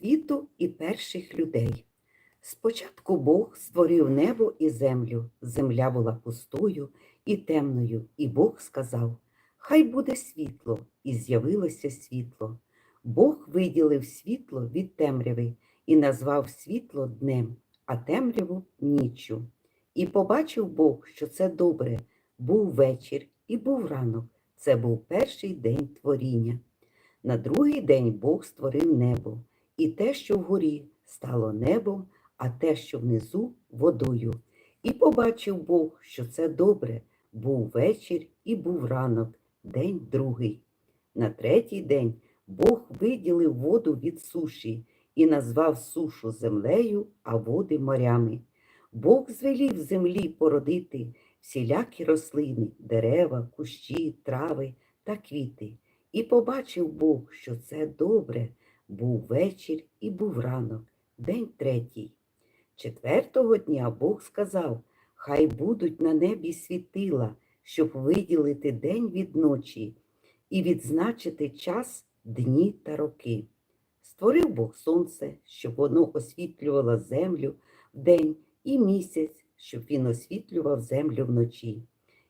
світу і перших людей. Спочатку Бог створив небо і землю. Земля була пустою і темною, і Бог сказав: Хай буде світло, і з'явилося світло. Бог виділив світло від темряви і назвав світло днем, а темряву ніччю. І побачив Бог, що це добре. Був вечір і був ранок. Це був перший день творіння. На другий день Бог створив небо, і те, що вгорі, стало небом, а те, що внизу водою. І побачив Бог, що це добре. Був вечір і був ранок, день другий. На третій день Бог виділив воду від суші і назвав сушу землею, а води морями. Бог звелів землі породити всілякі рослини, дерева, кущі, трави та квіти. І побачив Бог, що це добре. Був вечір і був ранок, день третій. Четвертого дня Бог сказав, хай будуть на небі світила, щоб виділити день від ночі і відзначити час, дні та роки. Створив Бог сонце, щоб воно освітлювало землю вдень, і місяць, щоб він освітлював землю вночі.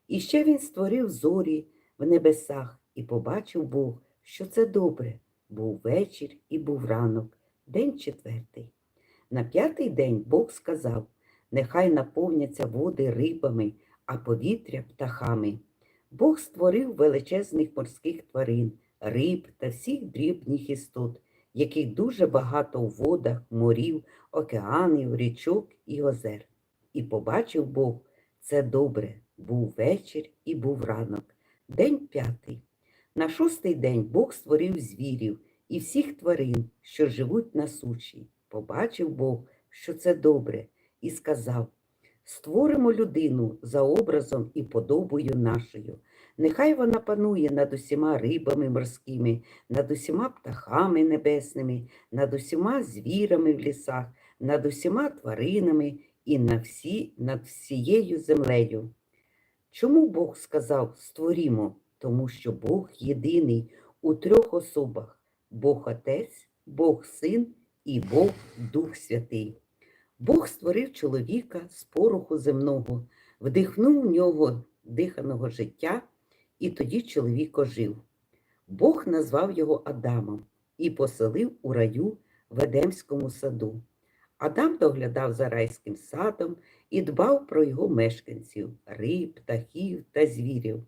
І ще він створив зорі в небесах, і побачив Бог, що це добре. Був вечір і був ранок, день четвертий. На п'ятий день Бог сказав: Нехай наповняться води рибами, а повітря птахами. Бог створив величезних морських тварин, риб та всіх дрібних істот, яких дуже багато у водах, морів, океанів, річок і озер. І побачив Бог, це добре, був вечір і був ранок, день п'ятий. На шостий день Бог створив звірів і всіх тварин, що живуть на суші. Побачив Бог, що це добре, і сказав: Створимо людину за образом і подобою нашою. Нехай вона панує над усіма рибами морськими, над усіма птахами небесними, над усіма звірами в лісах, над усіма тваринами і на всі, над всією землею. Чому Бог сказав створімо? Тому що Бог єдиний у трьох особах Бог Отець, Бог Син і Бог Дух Святий. Бог створив чоловіка з пороху земного, вдихнув в нього диханого життя, і тоді чоловік ожив. Бог назвав його Адамом і поселив у раю в Едемському саду. Адам доглядав за райським садом і дбав про його мешканців, риб, птахів та звірів.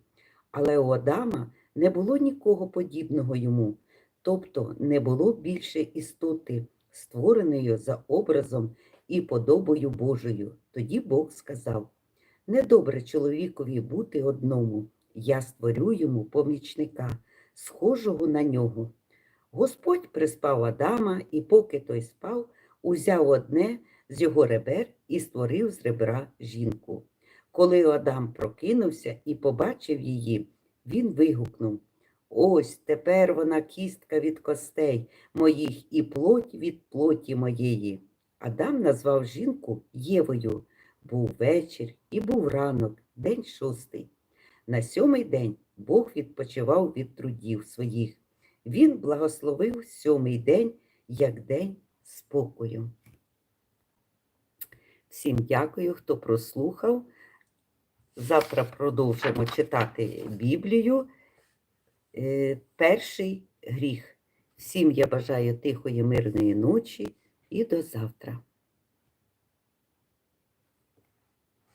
Але у Адама не було нікого подібного йому, тобто не було більше істоти, створеної за образом і подобою Божою. Тоді Бог сказав: Недобре чоловікові бути одному, я створю йому помічника, схожого на нього. Господь приспав Адама, і поки той спав, узяв одне з його ребер і створив з ребра жінку. Коли Адам прокинувся і побачив її, він вигукнув Ось тепер вона кістка від костей моїх і плоть від плоті моєї. Адам назвав жінку Євою. Був вечір і був ранок, день шостий. На сьомий день Бог відпочивав від трудів своїх. Він благословив сьомий день як день спокою. Всім дякую, хто прослухав. Завтра продовжимо читати Біблію. Е, Перший гріх. Всім я бажаю тихої, мирної ночі і до завтра.